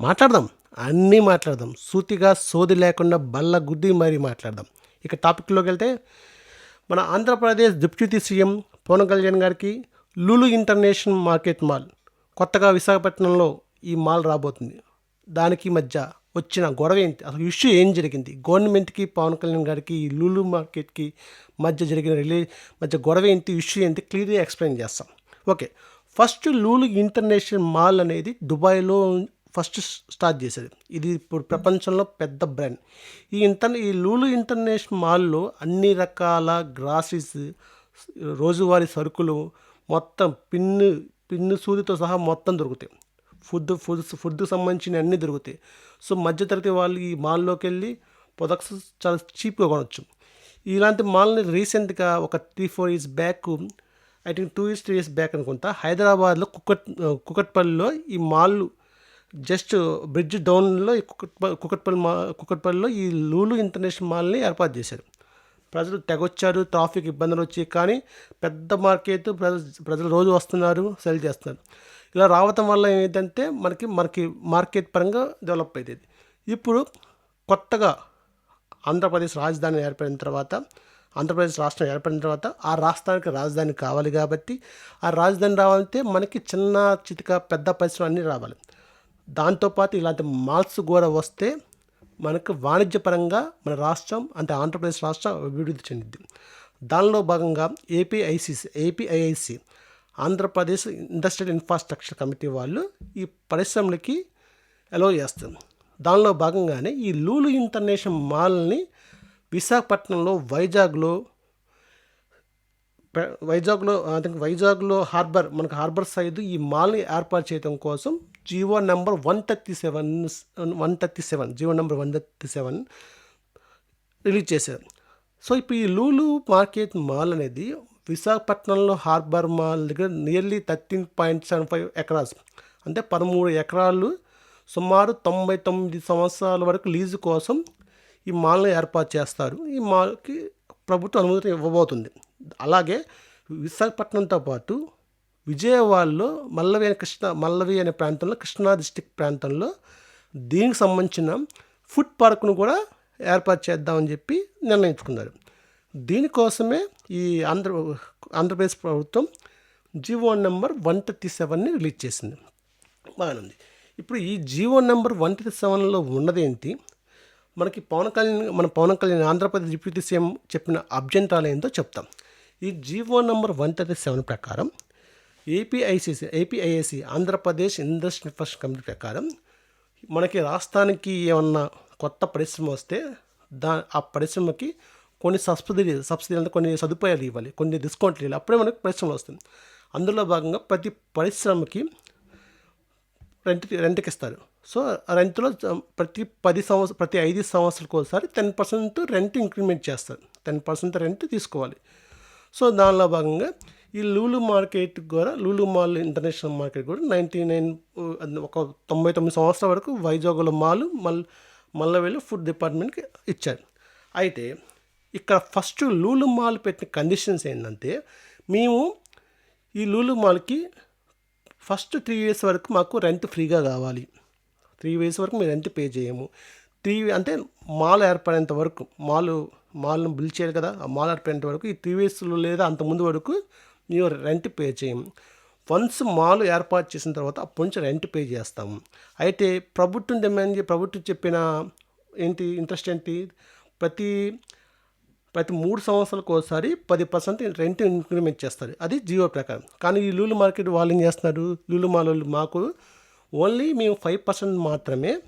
మాట్లాడదాం. అన్నీ మాట్లాడదాం. సూటిగా సోది లేకుండా బల్ల గుద్ది మరీ మాట్లాడదాం. ఇక టాపిక్లోకి వెళ్తే మన ఆంధ్రప్రదేశ్ డిప్యూటీ సీఎం పవన్ కళ్యాణ్ గారికి లులు ఇంటర్నేషనల్ మార్కెట్ మాల్ కొత్తగా విశాఖపట్నంలో ఈ మాల్ రాబోతుంది. దానికి మధ్య వచ్చిన గొడవ ఏంటి? అసలు ఇష్యూ ఏం జరిగింది? గవర్నమెంట్కి పవన్ కళ్యాణ్ గారికి ఈ లూలు మార్కెట్కి మధ్య జరిగిన రిలే మధ్య గొడవ ఏంటి? ఇష్యూ ఏంటి? క్లియర్గా ఎక్స్ప్లెయిన్ చేస్తాం. Okay. First Lulu international mall అనేది దుబాయ్లో ఫస్ట్ స్టార్ట్ చేసేది. ఇది ఇప్పుడు ప్రపంచంలో పెద్ద బ్రాండ్. ఈ ఇంటర్ ఈ లూలు ఇంటర్నేషనల్ మాల్లో అన్ని రకాల గ్రాసరీస్ రోజువారీ సరుకులు మొత్తం పిన్ను పిన్ను సూదితో సహా మొత్తం దొరుకుతాయి. ఫుడ్ ఫుడ్ ఫుడ్కి సంబంధించిన అన్నీ దొరుకుతాయి. సో మధ్యతరగతి వాళ్ళు ఈ మాల్లోకి వెళ్ళి ప్రొడక్ట్స్ చాలా చీప్గా కొనవచ్చు ఇలాంటి మాల్ని రీసెంట్గా ఒక three four years back I think two years three years back అనుకుంటా హైదరాబాద్లో కుకట్ కుకట్పల్లిలో ఈ మాల్ జస్ట్ బ్రిడ్జ్ డౌన్లో ఈ కుకట్పల్లి మా కుకట్పల్లిలో ఈ లూలు ఇంటర్నేషనల్ మాల్ని ఏర్పాటు చేశారు. ప్రజలు తెగొచ్చారు ట్రాఫిక్ ఇబ్బందులు వచ్చాయి కానీ పెద్ద మార్కెట్ ప్రజలు ప్రజలు రోజు వస్తున్నారు సెల్ చేస్తున్నారు. ఇలా రావటం వల్ల ఏంటంటే మనకి మనకి మార్కెట్ పరంగా డెవలప్ అయ్యేది. ఇప్పుడు కొత్తగా ఆంధ్రప్రదేశ్ రాజధాని ఏర్పడిన తర్వాత ఆంధ్రప్రదేశ్ రాష్ట్రం ఏర్పడిన తర్వాత ఆ రాష్ట్రానికి రాజధాని కావాలి కాబట్టి ఆ రాజధాని రావాలంటే మనకి చిన్న చితిక పెద్ద పరిశ్రమ అన్నీ రావాలి. దాంతోపాటు ఇలాంటి మాల్స్ కూడా వస్తే మనకు వాణిజ్యపరంగా మన రాష్ట్రం అంటే ఆంధ్రప్రదేశ్ రాష్ట్రం అభివృద్ధి చెందింది దానిలో భాగంగా APICC APIIC Andhra Pradesh industrial infrastructure committee వాళ్ళు ఈ పరిశ్రమలకి అలో చేస్తారు. దానిలో భాగంగానే ఈ లూలు ఇంటర్నేషనల్ మాల్ని విశాఖపట్నంలో వైజాగ్లో వైజాగ్లో అంటే వైజాగ్లో హార్బర్ మనకు హార్బర్ సైడ్ ఈ మాల్ని ఏర్పాటు చేయడం కోసం GO number one thirty seven one thirty seven GO number one thirty seven release చేశారు. సో ఇప్పుడు ఈ లూలు మార్కెట్ మాల్ అనేది విశాఖపట్నంలో హార్బర్ మాల్ దగ్గర nearly thirteen point seven five acres అంటే పదమూడు ఎకరాలు సుమారు తొంభై తొమ్మిది సంవత్సరాల వరకు లీజు కోసం ఈ మాల్ని ఏర్పాటు చేస్తారు. ఈ మాల్కి ప్రభుత్వం అనుమతి ఇవ్వబోతుంది. అలాగే విశాఖపట్నంతో పాటు విజయవాడలో మల్లవి అనే కృష్ణ మల్లవి అనే ప్రాంతంలో కృష్ణా డిస్టిక్ ప్రాంతంలో దీనికి సంబంధించిన ఫుడ్ పార్క్ను కూడా ఏర్పాటు చేద్దామని చెప్పి నిర్ణయించుకున్నారు. దీనికోసమే ఈ ఆంధ్ర ఆంధ్రప్రదేశ్ ప్రభుత్వం జీవో నెంబర్ వన్ థర్టీ సెవెన్ని రిలీజ్ చేసింది. బాగానుంది ఇప్పుడు ఈ జీవో నెంబర్ వన్ థర్టీ సెవెన్లో ఉన్నదేంటి? మనకి పవన్ కళ్యాణ్ మన పవన్ కళ్యాణ్ ఆంధ్రప్రదేశ్ డిప్యూటీ సీఎం చెప్పిన అభ్యంతరాలు ఏంటో చెప్తాం. ఈ GO number one thirty seven ప్రకారం APICC APIIC Andhra Pradesh industry first committee ప్రకారం మనకి రాష్ట్రానికి ఏమన్నా కొత్త పరిశ్రమ వస్తే దా ఆ పరిశ్రమకి కొన్ని సబ్సిడీ సబ్సిడీ అంటే కొన్ని సదుపాయాలు ఇవ్వాలి కొన్ని డిస్కౌంట్లు ఇవ్వాలి. అప్పుడే మనకు పరిశ్రమలు వస్తుంది అందులో భాగంగా ప్రతి పరిశ్రమకి రెంట్ రెంట్కి ఇస్తారు. సో ఆ రెంట్లో ప్రతి పది సంవత్సరం ప్రతి ఐదు సంవత్సరాలకు ఒకసారి టెన్ పర్సెంట్ రెంట్ ఇంక్రిమెంట్ చేస్తారు. టెన్ పర్సెంట్ రెంట్ తీసుకోవాలి. సో దానిలో భాగంగా ఈ లూలు మార్కెట్ కూడా లూలు మాల్ ఇంటర్నేషనల్ మార్కెట్ కూడా నైంటీ నైన్ ఒక తొంభై తొమ్మిది సంవత్సరాల వరకు వైజాగ్లో మాల్ మల్ మల్లవెల్లి ఫుడ్ డిపార్ట్మెంట్కి ఇచ్చారు. అయితే ఇక్కడ ఫస్ట్ లూలు మాల్ పెట్టిన కండిషన్స్ ఏంటంటే మేము ఈ లూలు మాల్కి ఫస్ట్ త్రీ ఇయర్స్ వరకు మాకు రెంట్ ఫ్రీగా కావాలి. త్రీ ఇయర్స్ వరకు మేము రెంట్ పే చేయము. త్రీ అంటే మాల్ ఏర్పడేంత వరకు మాల్ మాల్ను బిల్ చేయాలి కదా ఆ మాల్ ఏర్పడేంత వరకు ఈ త్రీ ఇయర్స్లో లేదా అంత ముందు వరకు మేము రెంట్ పే చేయం. వన్స్ మాల్ ఏర్పాటు చేసిన తర్వాత అప్పటి నుంచి రెంట్ పే చేస్తాము అయితే ప్రభుత్వం డిమాండ్ ప్రభుత్వం చెప్పిన ఏంటి ఇంట్రెస్ట్ ఏంటి? ప్రతి ప్రతి మూడు సంవత్సరాలకు ఒకసారి పది పర్సెంట్ రెంట్ ఇంక్రిమెంట్ చేస్తారు. అది జియో ప్రకారం. కానీ ఈ లూలు మార్కెట్ వాళ్ళు ఏం చేస్తున్నారు? లూలు మాల్ వాళ్ళు మాకు ఓన్లీ మేము ఫైవ్ పర్సెంట్ మాత్రమే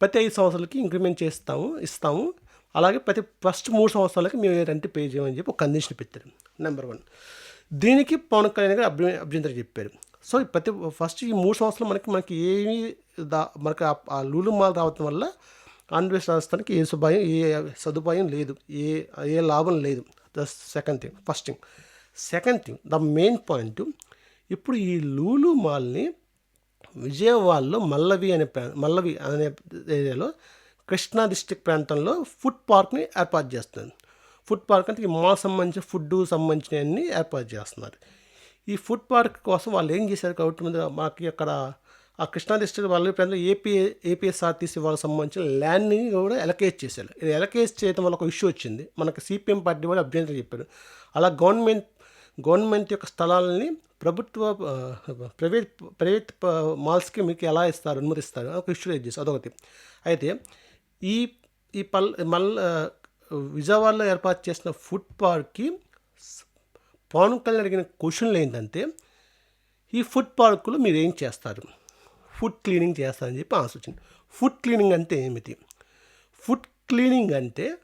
ప్రతి ఐదు సంవత్సరాలకి ఇంక్రిమెంట్ చేస్తాము ఇస్తాము. అలాగే ప్రతి ఫస్ట్ మూడు సంవత్సరాలకి మేము రెంట్ పే చేయమని చెప్పి ఒక కండిషన్ పెట్టారు. Number one. దీనికి పవన్ కళ్యాణ్ గారు అభ్య అభ్యంతరం చెప్పారు. సో ప్రతి ఫస్ట్ ఈ మూడు సంవత్సరాలు మనకి మనకి ఏమీ దా మనకి ఆ- లూలు మాల్ రావటం వల్ల ఆంధ్రప్రదేశ్ రాష్ట్రానికి ఏ సదుపాయం ఏ సదుపాయం లేదు. ఏ ఏ లాభం లేదు. The second thing first thing. Second thing the main point ఇప్పుడు ఈ లూలు మాల్ని విజయవాడలో మల్లవి అనే ప్రా మల్లవి అనే ఏరియాలో కృష్ణా డిస్టిక్ ప్రాంతంలో ఫుడ్ పార్క్ని ఏర్పాటు చేస్తుంది ఫుడ్ పార్క్ అంటే ఈ మాల్ సంబంధించిన ఫుడ్ సంబంధించినవన్నీ ఏర్పాటు చేస్తున్నారు. ఈ ఫుడ్ పార్క్ కోసం వాళ్ళు ఏం చేశారు కాబట్టి ముందు మాకు అక్కడ ఆ కృష్ణా డిస్ట్రిక్ట్ వాళ్ళ ప్రాంతంలో ఏపీ ఏపీఎస్ఆర్టీసీ వాళ్ళకి సంబంధించిన ల్యాండ్ని కూడా ఎలకేజ్ చేశారు. ఇది ఎలకేజ్ చేయడం వల్ల ఒక ఇష్యూ వచ్చింది. మనకు సిపిఎం పార్టీ వాళ్ళు అభ్యంతరం చెప్పారు. అలా గవర్నమెంట్ గవర్నమెంట్ యొక్క స్థలాలని ప్రభుత్వ ప్రైవేట్ ప్రైవేట్ ప- మాల్స్కి మీకు ఎలా ఇస్తారు అనుమతిస్తారు? ఒక ఇష్యూ రేజ్ చేస్తారు అదొకటి. అయితే ఈ ఈ పల్ మల్ విజయవాడలో ఏర్పాటు చేసిన ఫుడ్ పార్క్కి పవన్ కళ్యాణ్ అడిగిన క్వశ్చన్లు ఏంటంటే ఈ ఫుడ్ పార్క్లో మీరు ఏం చేస్తారు? ఫుడ్ క్లీనింగ్ చేస్తారని చెప్పి ఆలోచించింది వచ్చింది. ఫుడ్ క్లీనింగ్ అంటే ఏమిటి? ఫుడ్ క్లీనింగ్ అంటే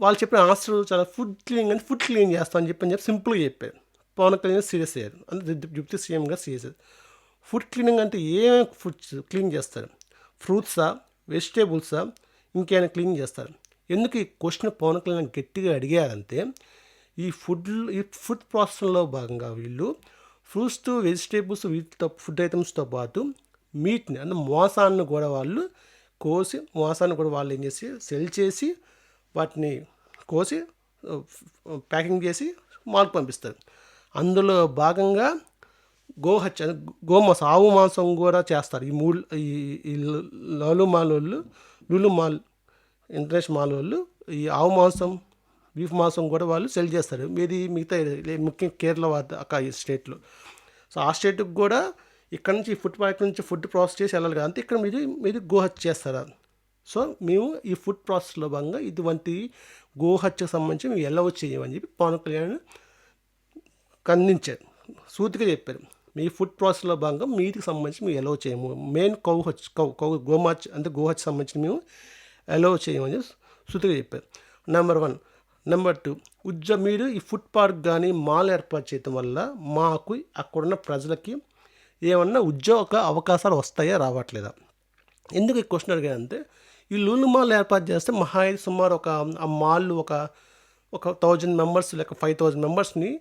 వాళ్ళు చెప్పిన ఆన్సర్ చాలా ఫుడ్ క్లీనింగ్ అంటే ఫుడ్ క్లీన్ చేస్తామని చెప్పి అని చెప్పి సింపుల్గా చెప్పారు. పవన్ కళ్యాణ్ సీరియస్ అయ్యారు. అంటే డిప్యూటీ సీఎంగా సీరియస్ అయ్యారు. ఫుడ్ క్లీనింగ్ అంటే ఏమేమి ఫుడ్స్ క్లీన్ చేస్తారు? ఫ్రూట్సా వెజిటేబుల్సా ఇంకేమైనా క్లీన్ చేస్తారు? ఎందుకు ఈ క్వశ్చన్ పవన్ కళ్యాణ్ గట్టిగా అడిగారంటే ఈ ఫుడ్ ఈ ఫుడ్ ప్రాసెస్లో భాగంగా వీళ్ళు ఫ్రూట్స్ వెజిటేబుల్స్ వీటితో ఫుడ్ ఐటమ్స్తో పాటు మీట్ని అంటే మోసాన్ని కూడా వాళ్ళు కోసి మోసాన్ని కూడా వాళ్ళు ఏం చేసి సెల్ చేసి వాటిని కోసి ప్యాకింగ్ చేసి మాకు పంపిస్తారు. అందులో భాగంగా గోహత్య గోమాంసం ఆవు మాంసం కూడా చేస్తారు. ఈ మూడు ఈ లలు మాలోళ్ళు లులు మాల్ ఇంటర్నేషనల్ మాల్ వాళ్ళు ఈ ఆవు మాంసం బీఫ్ మాంసం కూడా వాళ్ళు సెల్ చేస్తారు. మీది మిగతా ముఖ్యంగా కేరళ అక్క ఈ స్టేట్లో సో ఆ స్టేట్కి కూడా ఇక్కడ నుంచి ఫుడ్ పార్క్ నుంచి ఫుడ్ ప్రాసెస్ చేసి వెళ్ళాలి కదా అంతే ఇక్కడ మీరు మీరు గోహత్య చేస్తారా? సో మేము ఈ ఫుడ్ ప్రాసెస్లో భాగంగా ఇటువంటి గోహత్యకు సంబంధించి మేము ఎలా చేయమని చెప్పి పవన్ కళ్యాణ్ ఖండించారు. సూతిగా చెప్పారు. మీ ఫుడ్ ప్రాసెస్లో భాగంగా మీటికి సంబంధించి మేము ఎలవ్ చేయము. మెయిన్ కౌ హచ్ కౌ కౌ గోమాచ్ అంటే గోహచ్ సంబంధించి మేము అలో చేయమని చెప్పి చెప్పారు. నెంబర్ వన్ నెంబర్ టూ ఉద్య మీరు ఈ ఫుడ్ పార్క్ కానీ మాల్ ఏర్పాటు చేయటం వల్ల మాకు అక్కడున్న ప్రజలకి ఏమన్నా ఉద్యోగ అవకాశాలు వస్తాయా రావట్లేదా? ఎందుకు ఈ క్వశ్చన్ అడిగానంటే ఈ లూలు మాల్ ఏర్పాటు చేస్తే మహా సుమారు ఒక ఆ మాల్ ఒక ఒక థౌజండ్ మెంబర్స్ లేక ఫైవ్ థౌజండ్ మెంబర్స్ని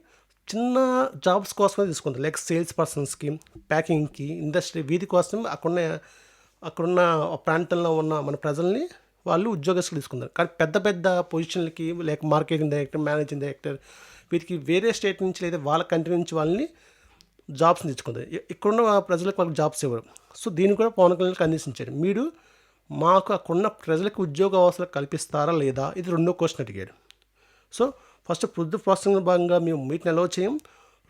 చిన్న జాబ్స్ కోసమే తీసుకుంటారు. లైక్ సేల్స్ పర్సన్స్కి ప్యాకింగ్కి ఇండస్ట్రీ వీధి కోసం అక్కడున్న అక్కడున్న ప్రాంతంలో ఉన్న మన ప్రజల్ని వాళ్ళు ఉద్యోగస్తులు తీసుకుంటారు. కానీ పెద్ద పెద్ద పొజిషన్లకి లేక మార్కెటింగ్ డైరెక్టర్ మేనేజింగ్ డైరెక్టర్ వీటికి వేరే స్టేట్ నుంచి లేదా వాళ్ళ కంట్రీ నుంచి వాళ్ళని జాబ్స్ తెచ్చుకుంటారు. ఇక్కడున్న ప్రజలకు వాళ్ళకి జాబ్స్ ఇవ్వరు. సో దీన్ని కూడా పవన్ కళ్యాణ్ అందించారు. మీరు మాకు అక్కడున్న ప్రజలకు ఉద్యోగ అవసరాలు కల్పిస్తారా లేదా? ఇది రెండో క్వశ్చన్ అడిగాడు. సో ఫస్ట్ ఫుడ్ ప్రాసెసింగ్ భాగంగా మేము మీటిని అలౌ చేయం.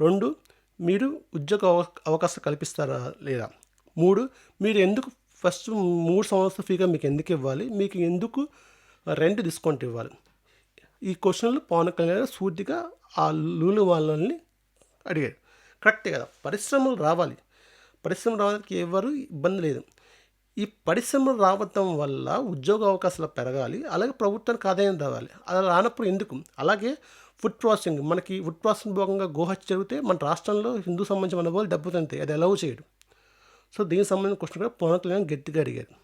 రెండు మీరు ఉద్యోగ అవకాశం అవకాశాలు కల్పిస్తారా లేదా? మూడు మీరు ఎందుకు ఫస్ట్ మూడు సంవత్సరాల ఫీగా మీకు ఎందుకు ఇవ్వాలి? మీకు ఎందుకు రెంట్ డిస్కౌంట్ ఇవ్వాలి? ఈ క్వశ్చన్లు పవన్ కళ్యాణ్ సూటిగా ఆ లూలు వాళ్ళని అడిగాడు. కరెక్టే కదా పరిశ్రమలు రావాలి. పరిశ్రమలు రావడానికి ఎవరు ఇబ్బంది లేదు. ఈ పరిశ్రమలు రావడం వల్ల ఉద్యోగ అవకాశాలు పెరగాలి అలాగే ప్రభుత్వానికి ఆదాయం రావాలి. అలా రానప్పుడు ఎందుకు? అలాగే ఫుడ్ ప్రాసెసింగ్ మనకి ఫుడ్ ప్రాసెసింగ్ భాగంగా గోహత్య జరిగితే మన రాష్ట్రంలో హిందూ సంబంధించిన మన దెబ్బతింటాయి. అది అలౌ చేయడు. సో దీనికి సంబంధించిన క్వశ్చన్ కూడా పవన్ కళ్యాణ్ గట్టిగా అడిగారు.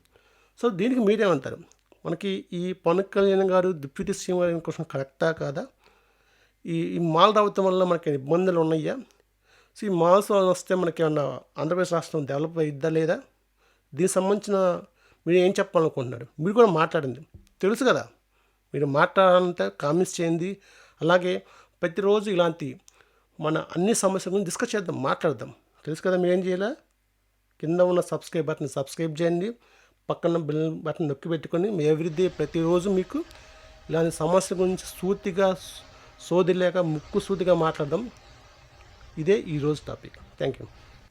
సో దీనికి మీరేమంటారు? మనకి ఈ పవన్ కళ్యాణ్ గారు డిప్యూటీ సీఎం గారి క్వశ్చన్ కరెక్టా కాదా? ఈ ఈ మాల్ రావటం వల్ల మనకి ఇబ్బందులు ఉన్నాయా? సో ఈ మాల్స్ వస్తే మనకి ఏమన్నా ఆంధ్రప్రదేశ్ రాష్ట్రం డెవలప్ అయిద్దా లేదా? దీనికి సంబంధించిన మీరు ఏం చెప్పాలనుకుంటున్నారు? మీరు కూడా మాట్లాడండి. తెలుసు కదా మీరు మాట్లాడాలంటే కామెంట్స్ చేయండి. అలాగే ప్రతిరోజు ఇలాంటి మన అన్ని సమస్యలను డిస్కస్ చేద్దాం మాట్లాడదాం. తెలుసు కదా మీరేం ఏం చేయాలా? కింద ఉన్న సబ్స్క్రైబ్ బటన్ సబ్స్క్రైబ్ చేయండి. పక్కన బిల్ బటన్ నొక్కి పెట్టుకొని మీ ఎవ్రీడే ప్రతిరోజు మీకు ఇలాంటి సమస్య గురించి సూటిగా సోది లేక ముక్కు సూటిగా మాట్లాడదాం. ఇదే ఈరోజు టాపిక్. Thank you